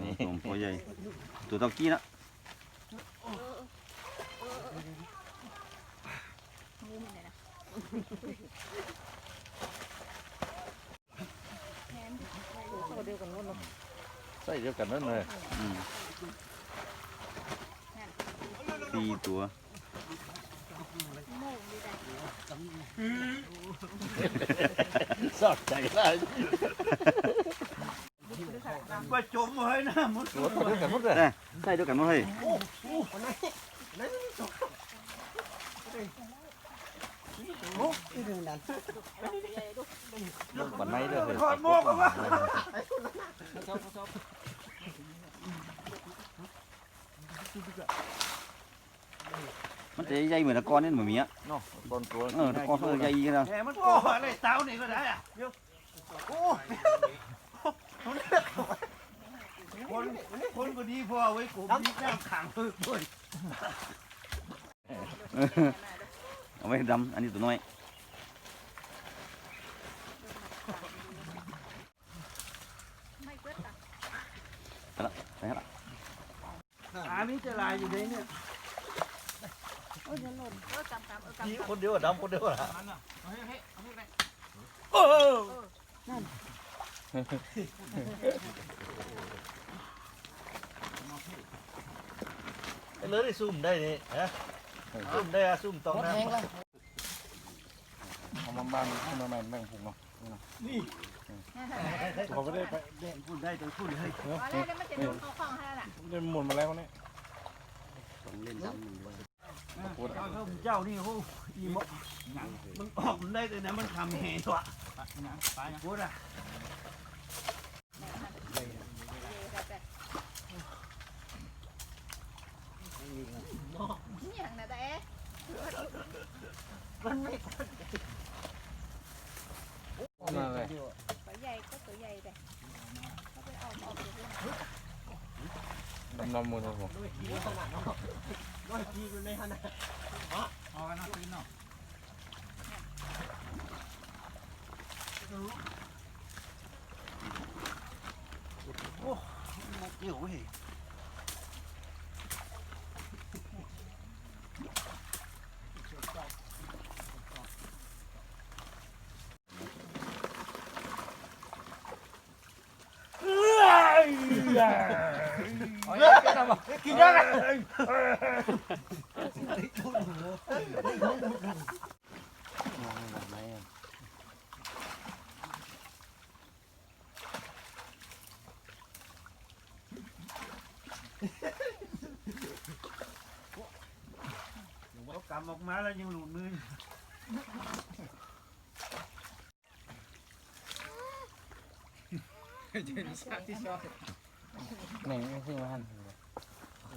นี่ผมพอใหญ่ตัวตะกี้นะใส่เดียวกันนั่นเลย อืมสี่ตัว โม่ดีได้ สอดใจได้ ไปจมไว้นะมุด ตัวเดียวกันหมดเลย ได้ใส่เดียวกันหมดเลย โอ้ยดูนั่น ลงปันไม้เลย ถอดหมวกออกมา มันจะใหญ่เหมือนตะกอนนี่เหมือนมีอะเนาะตอนตัวเออตะกอนเออใหญ่กันนะแหมมันโอ้อะไรเต้านี่ก็ได้อะเดี๋ยวโอ้คนคนก็ดีพอไว้กูมีแก้มขังเพิ่มด้วยเอาไว้ดำอันนี้ตัวน้อยไม่เกิดตักไปฮะอันนี้จะลายอยู่ในเนี่ยโอ้ยจะหล่นเออกำกำเออกำนี่กำคนเดียวดำคนเดียวละโอ้ไอ้เลยได้ซุ่มได้นี่ฮะซุ่มได้อะซุ่มตรงหมดนะแห้งแล้วเอามาบ้านขึ้นมาใหม่แบ่งผูกเนาะนี่เขาไม่ได้ไปแดงพูดได้ต้องพูดให้อ๋อแล้วแล้วมันจะโดนเข้าคล้องให้แล้วล่ะได้หมดมาแล้วเนี่ยเอาเท่า เจ้านี่โอ้อีหมดมันออกมันได้แต่นะมันทำแห่ตัวพูดอะ นี่อย่างนะแต่ มันไม่ นั่นเลย ตัวใหญ่ก็ตัวใหญ่แต่เขาไปเอาออกอยู่ด้วย ดำดำมือครับผม น้อยทีอยู่ในขนาด เอา กันนะกินเนาะโอ้มันเกี่ยวเว้ยกินได้ไหมเขากำออกมาแล้วยังหลุดมือหนึ่งซึ่งมาหันน้ำคำก็เหมือน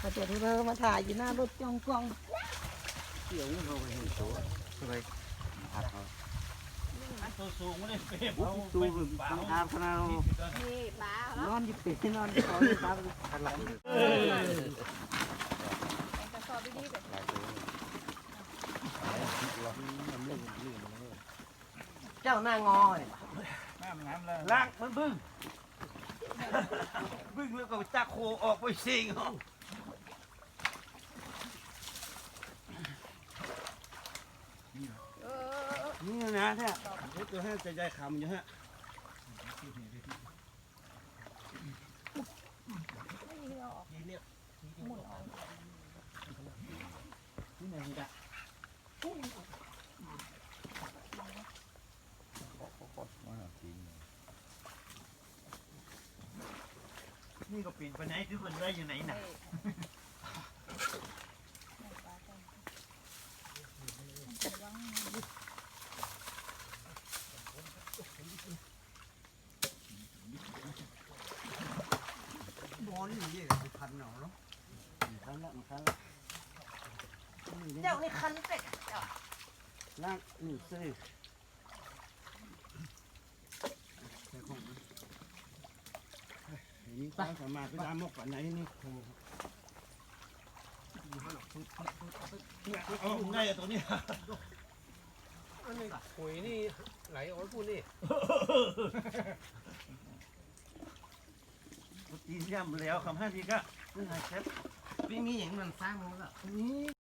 มันโอ้ตัวนี้ตัวใหญ่เฮ้ยแข็งขึ้นมาดีๆเลยลักษณะการนี่แล้วโอ้มือมันได้ยุบอู้ตัวลูกสมาร์ทเลยพอเจอที่เรามาถ่ายอยู่หน้ารถจ้องกล้องตัวสูงไม่ได้เปรียบตู้ต้องอาบขนาดนี่ปลาเหรอนอนอยู่เป็ดนอนอยู่เขาอยู่ตามหลังแข่งกระสอบดีๆเลยเจ้าหน้างอยลากมันบึ้งบึ้งแล้วก็จักโคออกไปสิงเอา เออ นี่นะเนี่ยเดี๋ยวตัวให้จะใหญ่คำอยู่ฮะไม่มีเอาออกนี่เนี่ยหมุนออกนี่ไหนนี่ละนี่ก็ปีนไปไหนทุกคนได้อยู่ไหนน่ะบอลนี่ยี่พันหนอเนาะ ละมันคันละ เจ้านี่คันเป็ดล่างนี่ซื้อนี่ความสามารถไปตามมกกว่าไหนนี่เอาได้ตัวนี้อันนี้ปุ๋ยนี่ไหลออกพูดนี่ตีย่ำแล้วคำห้าทีก็นี่ไงแคปไม่มีอย่างนั้นสร้างแล้วนี่